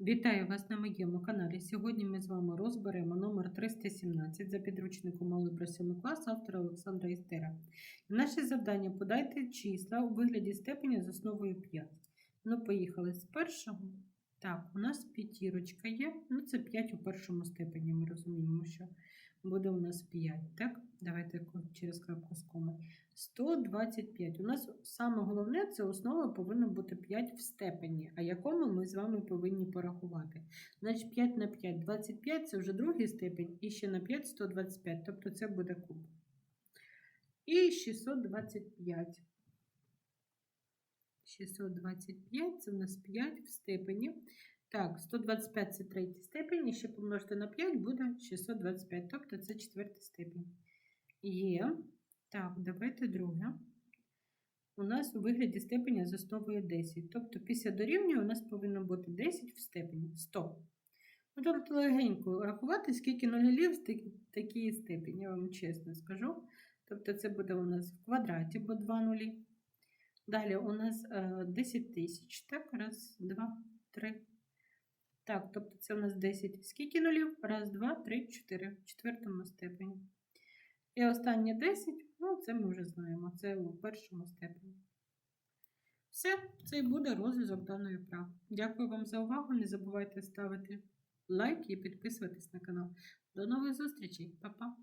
Вітаю вас на моєму каналі. Сьогодні ми з вами розберемо номер 317 за підручником Алгебра 7 клас автора Олександра Істера. Наше завдання подайте числа у вигляді степеня з основою 5. Ну, поїхали з першого. Так, у нас п'ятірочка є. Ну, це 5 у першому степені. Ми розуміємо, що буде у нас 5. Так, давайте через крапку з коми. 125. У нас саме головне це основа повинна бути 5 в степені, а якому ми з вами повинні порахувати. Значить, 5 на 5 25 це вже другий степень, і ще на 5 125, тобто це буде куб. І 625. 625 це у нас 5 в степені. Так, 125 це третій степень, і ще помножити на 5 буде 625, тобто це четвертий степень. Є. Так, давайте друге. У нас у вигляді степеня з основою 10. Тобто після дорівнює у нас повинно бути 10 в степені 100. Ну, тобто легенько рахувати, скільки нулів такій степені, я вам чесно скажу. Тобто це буде у нас в квадраті, бо 2 нулі. Далі у нас е, 10 тисяч. Так, раз, два, три. Так, тобто це у нас 10. Скільки нулів? Раз, два, три, чотири. В четвертому степені. І останнє 10, ну, це ми вже знаємо. Це у першому степені. Все, це і буде розв'язок даної вправи. Дякую вам за увагу. Не забувайте ставити лайк і підписуватись на канал. До нових зустрічей, Па-па!